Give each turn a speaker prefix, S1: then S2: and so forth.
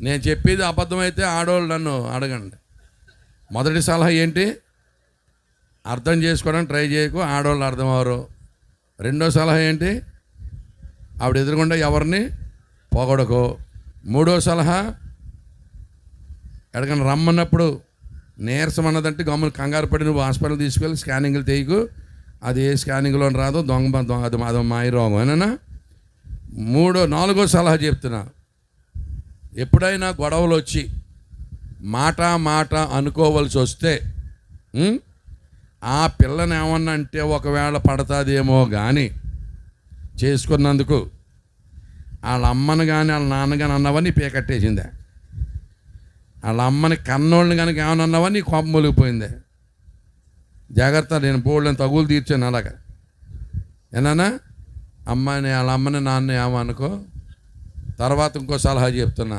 S1: నేను చెప్పేది అబద్ధమైతే ఆడవాళ్ళు నన్ను అడగండి. మొదటి సలహా ఏంటి? అర్థం చేసుకోవడానికి ట్రై చేయకు ఆడవాళ్ళు అర్థం అవరు రెండో సలహా ఏంటి? ఆవిడ ఎదురుకుండా ఎవరిని? పొగడకు. మూడో సలహా ఎక్కడికైనా రమ్మన్నప్పుడు నీరసం అన్నదంటే గమ్మున కంగారు పడి నువ్వు హాస్పిటల్ తీసుకెళ్ళి స్కానింగ్లు తీయకు. అది ఏ స్కానింగ్లో రాదో దొంగ దొంగ అది అదో మాయ రోగం. ఏనా మూడో నాలుగో సలహా చెప్తున్నా. ఎప్పుడైనా గొడవలు వచ్చి మాట మాట అనుకోవలసి వస్తే ఆ పిల్లని ఏమన్నా అంటే ఒకవేళ పడతాదేమో కానీ చేసుకున్నందుకు వాళ్ళ అమ్మని కానీ వాళ్ళ నాన్న కానీ అన్నవని పీకట్టేసిందే. వాళ్ళ అమ్మని కన్నోళ్ళని కనుక ఏమన్నా అన్నావని కోపం మొలిగిపోయిందే జాగ్రత్త నేను బోళ్ళని తగులు తీర్చాను అలాగ. ఏనా అమ్మాయిని వాళ్ళ అమ్మని నాన్న ఏమనుకో తర్వాత ఇంకో సలహా చెప్తున్నా.